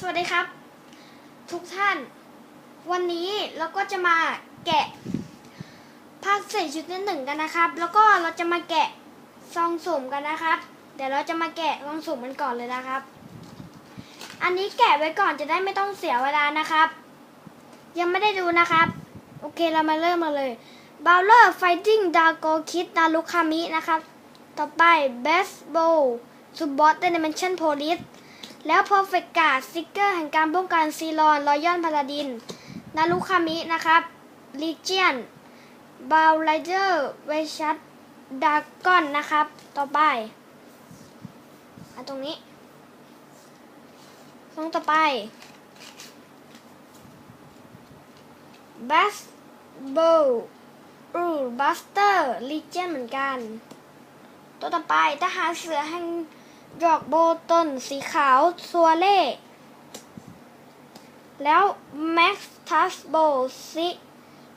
สวัสดีครับ ทุกท่าน วันนี้เราก็จะมาแกะภาคเศษชุดที่หนึ่งกันนะครับ แล้วก็เราจะมาแกะซองสุ่มกันนะครับเดี๋ยวเราจะมาแกะซองสุ่มกันก่อนเลยนะครับ อันนี้แกะไว้ก่อนจะได้ไม่ต้องเสียเวลานะครับ ยังไม่ได้ดูนะครับ โอเคเรามาเริ่มมาเลย Bowler Fighting Dago Kid Narukami นะครับ ต่อไป Best Bowl Subbot Dimension Police แล้ว Perfect Guard สติกเกอร์แห่งการป้องกันซีรอนรอยอนพาราดิน นารุคามิ นะครับ Legion b a l r i d e r เวชัดดากอนนะครับ ต่อไปอันตรงนี้ตรงต่อไป Best Bow อู Buster Legion เหมือนกัน ตัวต่อไปทหารเสือแห่ง ดอกโบต้นสีขาวซัวเล่ แล้ว Max t a s b o ซิ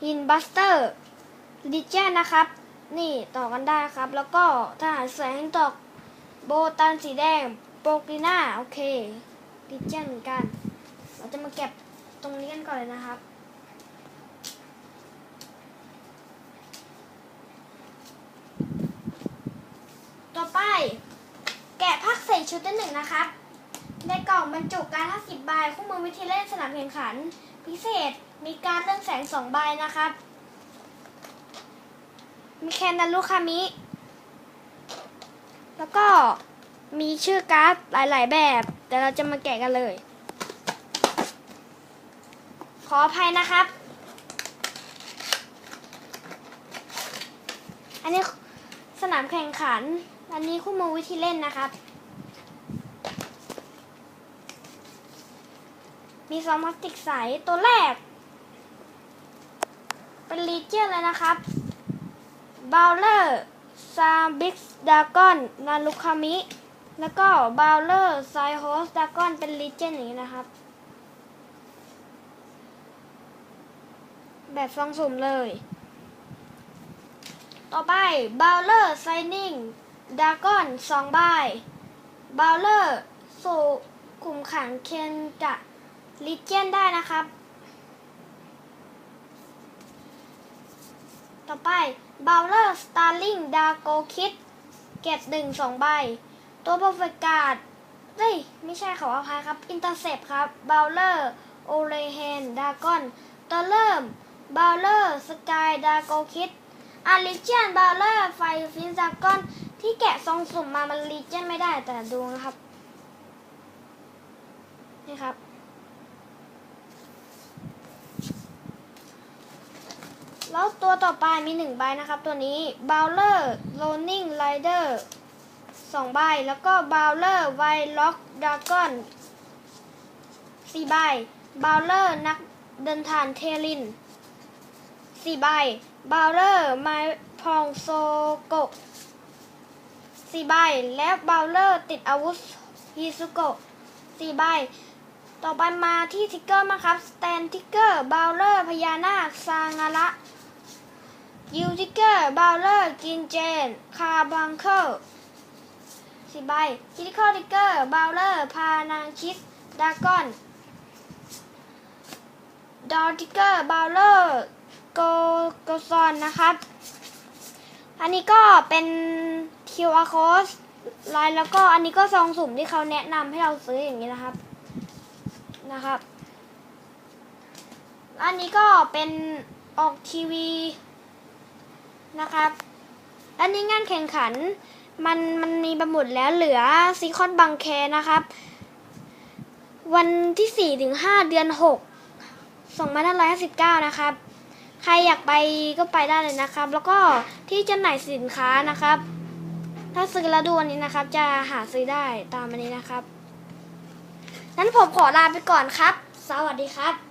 ฮินบัสเตอร์ดิเจนนะครับ นี่ต่อกันได้ครับ แล้วก็ทหารเสือแห่งดอกโบตันสีแดง โปรกลิน่า โอเคดิเจนเหมือนกัน เราจะมาเก็บตรงนี้กันก่อนเลยนะครับต่อไป แกะพักใส่ชุดที่หนึ่งนะครับ ในกล่องบรรจุการ50 ใบคู่มือวิธีเล่นสนามแข่งขัน พิเศษมีการเรื่องแสงสองใบนะครับ มีแคนนารุคามิ แล้วก็มีชื่อการ์ดหลาย ๆ แบบ แต่เราจะมาแกะกันเลย ขออภัยนะครับ อันนี้ามแข่งขัน อันนี้คู่มือวิธีเล่นนะครับ มีซองพลาสติกใสตัวแรก เป็นลีเจียนเลยนะครับบาวเลอร์ซาบิกดากอนนารุคามิ แล้วก็บาวเลอร์ไซโฮสดากอนเป็นลีเจียนอย่างนี้นะครับ แบบซองสุ่มเลย ต่อไปบาวเลอร์ไซนิ่งดากอนสองใบบาวเลอร์สู่กลุ่มขังเคนกะลิเจนได้นะครับ ต่อไปบาวเลอร์สตาร์ลิงดาโกคิดเก็บหนึ่งสองใบ ตัวโปรเฟกาดเฮ้ย ไม่ใช่เขาออภัยครับ อินเตอร์เซปครับบาวเลอร์โอเลเฮนดากอนตัวเริ่มบาวเลอร์สกายดาโกคิด อาริเจียนบาวเลอร์ไฟฟินดากอนที่แกะซองสุ่มมามันลีเจียนไม่ได้แต่ดูนะครับ นี่ครับ แล้วตัวต่อไปมีหนึ่งใบนะครับ ตัวนี้ Bowler Rolling Rider สองใบ แล้วก็ Bowler White Lock Dragon สี่ใบ Bowler นักเดินทางเทลิน สี่ใบ Bowler ไม้พองโซโกะสี่ใบ และ Bowler ติดอาวุธฮิซุโกะสี่ใบ ต่อไปมาที่ทิกเกอร์มาครับ สแตนทิกเกอร์ บาวเลอร์ พญานาค ซางาระยูทิกเกอร์ บาวเลอร์ กินเจน คาบังเคิลสี่ใบคิติคอลทิกเกอร์ บาวเลอร์ พานางคิส ดากอน ดอทิกเกอร์ บาวเลอร์ โกโกซอนนะครับ อันนี้ก็เป็น QR code ไลน์แล้วก็อันนี้ก็ซองสุ่มที่เขาแนะนำให้เราซื้ออย่างนี้นะครับนะครับ อันนี้ก็เป็นออกทีวีนะครับอันนี้งานแข่งขันมันมันมีประหมุดแล้วเหลือซีคอนบังแคนะครับ วันที่4ถึง5เดือน6 2559 นะครับ ใครอยากไปก็ไปได้เลยนะครับ แล้วก็ที่จำหน่ายสินค้านะครับ ถ้าซื้อแล้วดูอันนี้นะครับ จะหาซื้อได้ตามอันนี้นะครับนั้นผมขอลาไปก่อนครับ สวัสดีครับ